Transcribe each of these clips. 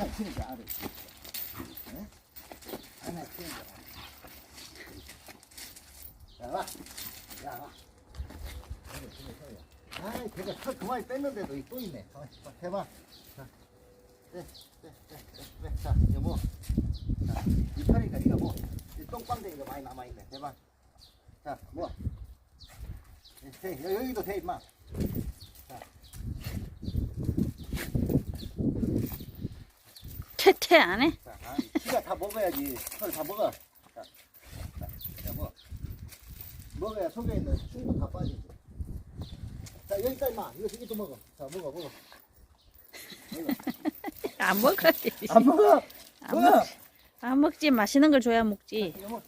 구멍 치니까 알아. 네? 하나 치니까. 야, 와. 야, 와. 아이, 걔가 털 그만이 뺐는데도 이또 있네. 있어. 해봐. 자, 네, 네, 네, 네, 네. 자, 이거 뭐. 자, 이 털이니까 이거 뭐. 이 똥방댕이가 많이 남아있네. 해봐. 자, 뭐. 네, 여기도 돼, 임마. 퇴퇴 안 해? 자, 아, 다 먹어야지. 털 다 먹어. 자, 자, 자, 뭐. 먹어야 속에 있는 충분 다 빠지지. 자, 여기다 임마. 이거 이것도 먹어. 자, 먹어, 먹어. 안 먹어야지. 안 먹어. 안, 먹어. 먹, 안 먹지. 맛있는 걸 줘야 먹지. 이거 먹.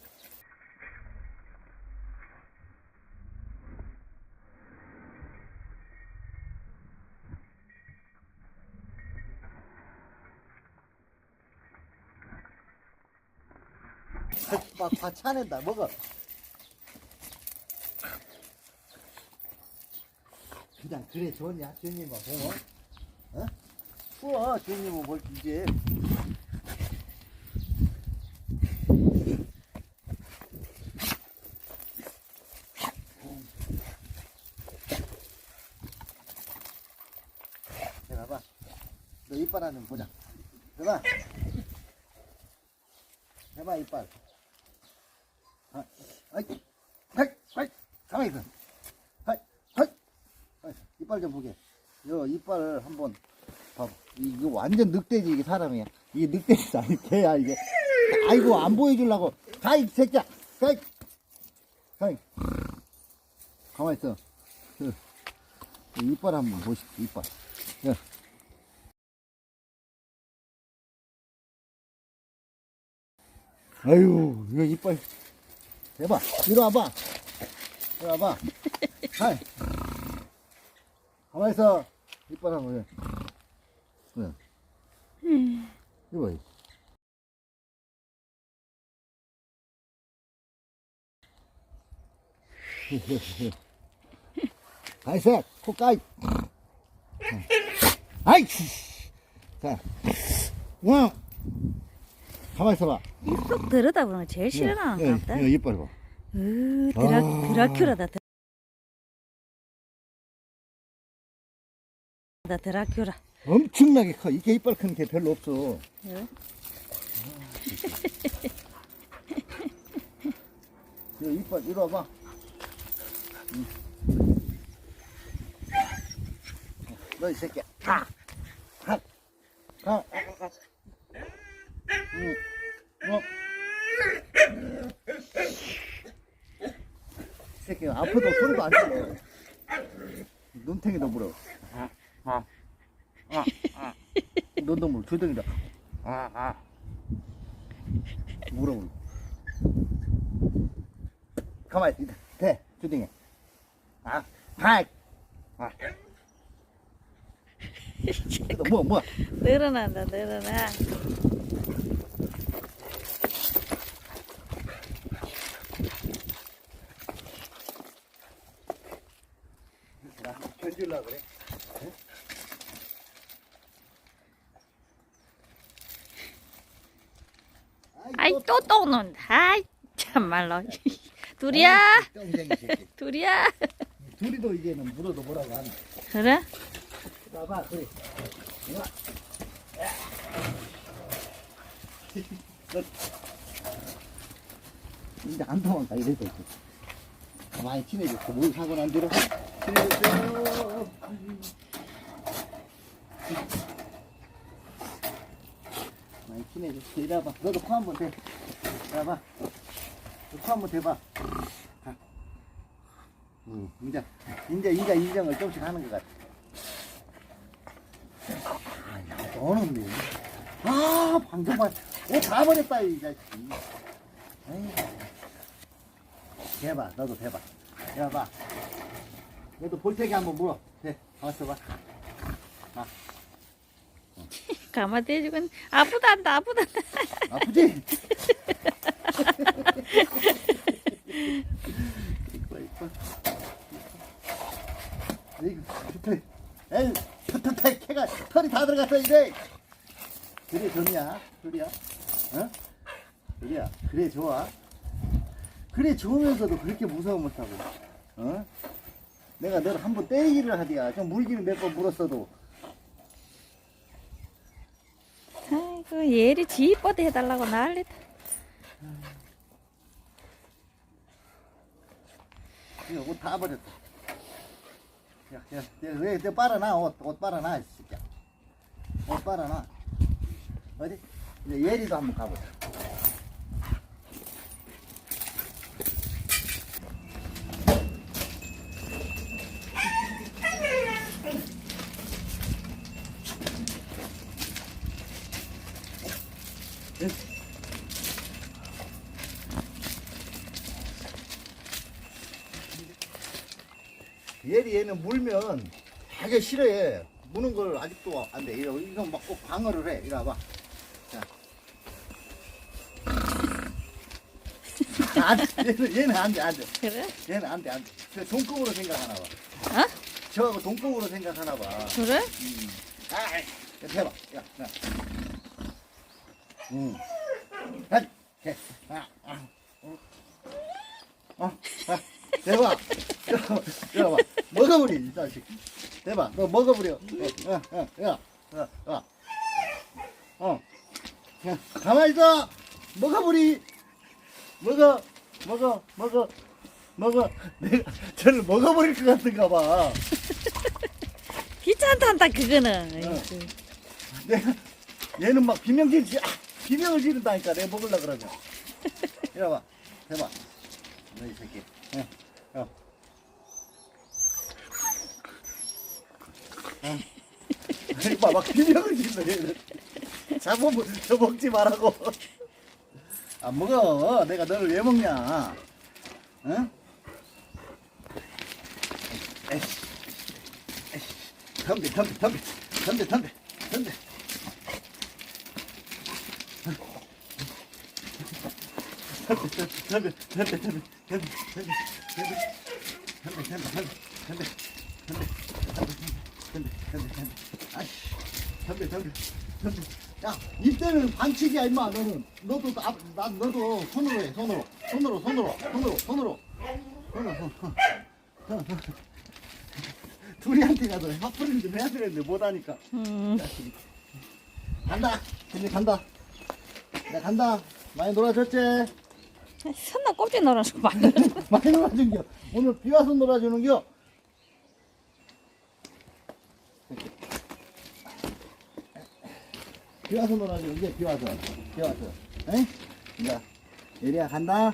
다, 다 차낸다. 먹어. 그냥 그래 좋냐? 주님은 보면? 어? 추워. 주님은 뭘 이제. 해봐봐. 너 이빨 하나 보자. 해봐. 해봐, 이빨. 가만히 있어. 아이, 아이, 이빨 좀 보게. 요 이빨을 한번 봐봐. 이- 이거 완전 늑대지, 이게 사람이야. 이게 늑대지 아니, 개야, 이게. 아이고, 안 보여주려고. 가, 이 새끼야. 가, 이. 가, 이. 가만히 있어. 그, 이 이빨 한번 보십시오, 이빨. 야. 아유, 이거 이빨. 대박. 이리 와봐. 이리 와봐. 하이. 가만히 있어. 이빨 한번 해. 네. 이거 봐. 가이세, 코 까이. 아이, 자, 와, 가만 있어봐. 입속 들여다보는 거 제일 싫어하는 예, 것 같다. 예, 이빨 봐. 으, 드라, 아. 드라큘라다. 나 드라큘라. 엄청나게 커. 이게 이빨 큰 게 별로 없어. 예? 이거 이빨 이리 와봐. 응. 너이 새끼야. 가. 가. 가. 가. 가. 응. 어. 이 새끼가 아파도 소리도 안 질러. 눈탱이도 물어. 아, 아, 아, 아. 눈도 물어. 주둥이다. 아, 아. 물어, 물어. 가만히 있다. 대, 주둥이. 아, 하이. 아. 또 뭐, 뭐. 늘어난다, 늘어나. 나 견줄라 그래. 아이, 또, 또 논다. 아이, 참말로. 둘이야? 똥쟁이 새끼. 둘이야? 둘이도 이제는 물어도 뭐라고 하네. 그래? 봐봐. 너 이제 안 도망가 이래도 있고. 가만히 친해졌어. 뭘 사고 난 뒤로 친해졌어. 많이 친해졌어. 이리 와봐. 너도 코 한번 대. 이리 와봐. 코 한번 대봐. 자. 응, 이제, 이제, 이제 인정을 조금씩 하는 것 같아. 아, 너는 뭐. 아, 방금만. 오, 다 버렸다, 이 자식. 에이. 대봐, 너도 대봐. 대봐. 너도 볼테기 한번 물어. 대, 가만있어 봐. 가만 대주고 아프단다, 아프단다. 아프지? 이뻐, 이뻐. 에이, 좋대. 에이, 터, 캐가, 털이 다 들어갔어, 이제. 그래 좋냐? 그래야? 어? 그래야? 그래 좋아? 그래 좋으면서도 그렇게 무서워 못하고 어? 내가 너를 한 번 때리기를 하디야 좀 물기는 몇번 물었어도 아이고 얘리 지 이뻐도 해달라고 난리다. 이거 옷다 버렸다 야, 야, 야, 왜, 내 빨아놔 옷, 옷 빨아놔 이 새끼야 옷 빨아놔 어디? 이제 예리도 한번 가보자 얘리 얘는 물면 되게 싫어해. 무는 걸 아직도 안 돼. 이거, 이거 막꼭 방어를 해. 이리 와봐. 자. 안 돼. 얘는, 얘는 안 돼, 안 돼. 그래? 얘는 안 돼, 안 돼. 저 동급으로 생각하나 봐. 어? 저하고 동급으로 생각하나 봐. 그래? 음. 아, 야, 대봐. 야, 야. 음. 아, 해. 아, 아. 어, 어, 아, 대봐. 야, 봐. 먹어버리, 이 자식. 대봐. 너 먹어버려. 어, 어, 어, 야, 야, 야. 어. 야, 가만히 있어. 먹어버리. 먹어, 먹어, 먹어, 먹어. 내가 저를 먹어버릴 것 같은가 봐. 귀찮단다 그거는. 어. 내가 얘는 막 비명질 지 아, 비명을 지른다니까 내가 먹으려 그러면 이리 봐 대봐 너이 새끼 어, 어. 어. 이봐 막 비명을 지르 얘는 잡으면 저 먹지 말라고 안 먹어 내가 너를 왜 먹냐 응? 에이씨 에이씨 덤비 덤비 덤비 덤비 덤비 덤비 야 이때는 반칙이야 임마 너는 너도 나, 나 너도 손으로 해 손으로 손으로 손으로 손으로 손으로 손으로 손, 손, 손, 손. 둘이한테 가서 화풀이를 좀 해야 되는데 못하니까 음. 자식이. 간다 근데 간다 나 간다 많이 놀아줬지 선나 꼽지 놀아서 많이. 많이 놀아준겨 오늘 비 와서 놀아주는겨 비 와서 놀아주는겨 비 와서 비 와서 에? 자 예리야 간다